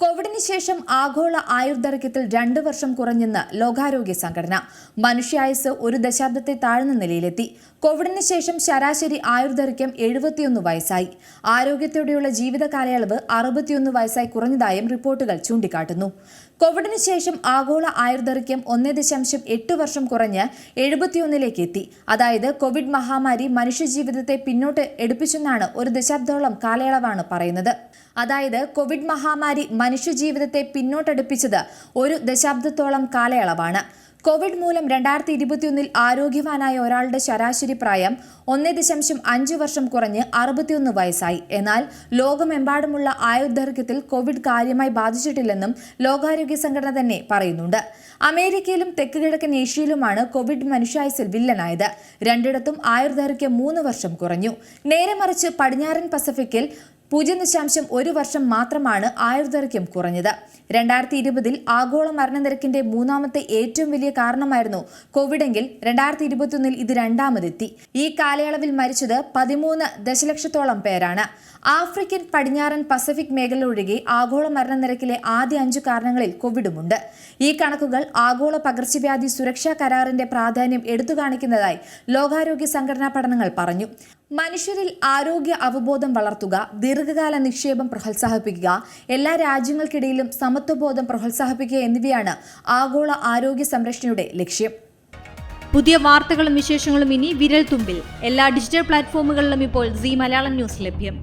കോവിഡിന് ശേഷം ആഗോള ആയുർദൈർഘ്യത്തിൽ രണ്ടു വർഷം കുറഞ്ഞെന്ന് ലോകാരോഗ്യ സംഘടന മനുഷ്യായുസ് ഒരു ദശാബ്ദത്തെ താഴ്ന്ന നിലയിലെത്തി. കോവിഡിന് ശേഷം ശരാശരി ആയുർദൈർഘ്യം എഴുപത്തിയൊന്ന് വയസ്സായി. ആരോഗ്യത്തോടെയുള്ള ജീവിത കാലയളവ് അറുപത്തിയൊന്ന് വയസ്സായി കുറഞ്ഞതായും റിപ്പോർട്ടുകൾ ചൂണ്ടിക്കാട്ടുന്നു. കോവിഡിന് ശേഷം ആഗോള ആയുർദൈർഘ്യം ഒന്നേ ദശാംശം എട്ട് വർഷം കുറഞ്ഞ് എഴുപത്തിയൊന്നിലേക്ക് എത്തി. അതായത് കോവിഡ് മഹാമാരി മനുഷ്യജീവിതത്തെ പിന്നോട്ട് എടുപ്പിച്ചെന്നാണ് ഒരു ദശാബ്ദോളം കാലയളവാണ് പറയുന്നത്. അതായത് കോവിഡ് മഹാമാരി മനുഷ്യജീവിതത്തെ പിന്നോട്ടടുപ്പിച്ചത് ഒരു ദശാബ്ദത്തോളം കാലയളവാണ്. കോവിഡ് മൂലം രണ്ടായിരത്തി ഇരുപത്തിയൊന്നിൽ ആരോഗ്യവാനായ ഒരാളുടെ ശരാശരി പ്രായം ഒന്നേ ദശാംശം അഞ്ച് വർഷം കുറഞ്ഞ് അറുപത്തിയൊന്ന് വയസ്സായി. എന്നാൽ ലോകമെമ്പാടുമുള്ള ആയുർദൈർഘ്യത്തിൽ കോവിഡ് കാര്യമായി ബാധിച്ചിട്ടില്ലെന്നും ലോകാരോഗ്യ സംഘടന തന്നെ പറയുന്നുണ്ട്. അമേരിക്കയിലും തെക്ക് കിഴക്കൻ ഏഷ്യയിലുമാണ് കോവിഡ് മനുഷ്യായുസിൽ വില്ലനായത്. രണ്ടിടത്തും ആയുർദൈർഘ്യം മൂന്ന് വർഷം കുറഞ്ഞു. നേരെ മറിച്ച് പടിഞ്ഞാറൻ പസഫിക്കിൽ പൂജ്യം ദശാംശം ഒരു വർഷം മാത്രമാണ് ആയുർദൈർഘ്യം കുറഞ്ഞത്. രണ്ടായിരത്തി ഇരുപതിൽ ആഗോള മരണനിരക്കിന്റെ മൂന്നാമത്തെ ഏറ്റവും വലിയ കാരണമായിരുന്നു കോവിഡെങ്കിൽ രണ്ടായിരത്തി ഇരുപത്തിയൊന്നിൽ ഇത് രണ്ടാമതെത്തി. ഈ കാലയളവിൽ മരിച്ചത് പതിമൂന്ന് ദശലക്ഷത്തോളം പേരാണ്. ആഫ്രിക്കൻ പടിഞ്ഞാറൻ പസഫിക് മേഖല ഒഴികെ ആഗോള മരണനിരക്കിലെ ആദ്യ അഞ്ചു കാരണങ്ങളിൽ കോവിഡുമുണ്ട്. ഈ കണക്കുകൾ ആഗോള പകർച്ചവ്യാധി സുരക്ഷാ കരാറിന്റെ പ്രാധാന്യം എടുത്തു കാണിക്കുന്നതായി ലോകാരോഗ്യ സംഘടനാ പഠനങ്ങൾ പറഞ്ഞു. മനുഷ്യരിൽ ആരോഗ്യ അവബോധം വളർത്തുക ദീർഘകാല നിക്ഷേപം പ്രോത്സാഹിപ്പിക്കുക എല്ലാ രാജ്യങ്ങൾക്കിടയിലും സമത്വബോധം പ്രോത്സാഹിപ്പിക്കുക എന്നിവയാണ് ആഗോള ആരോഗ്യ സംരക്ഷണയുടെ ലക്ഷ്യം. പുതിയ വാർത്തകളും വിശേഷങ്ങളും ഇനി വിരൽ തുമ്പിൽ എല്ലാ ഡിജിറ്റൽ പ്ലാറ്റ്ഫോമുകളിലും ഇപ്പോൾ സി മലയാളം ന്യൂസ് ലഭ്യം.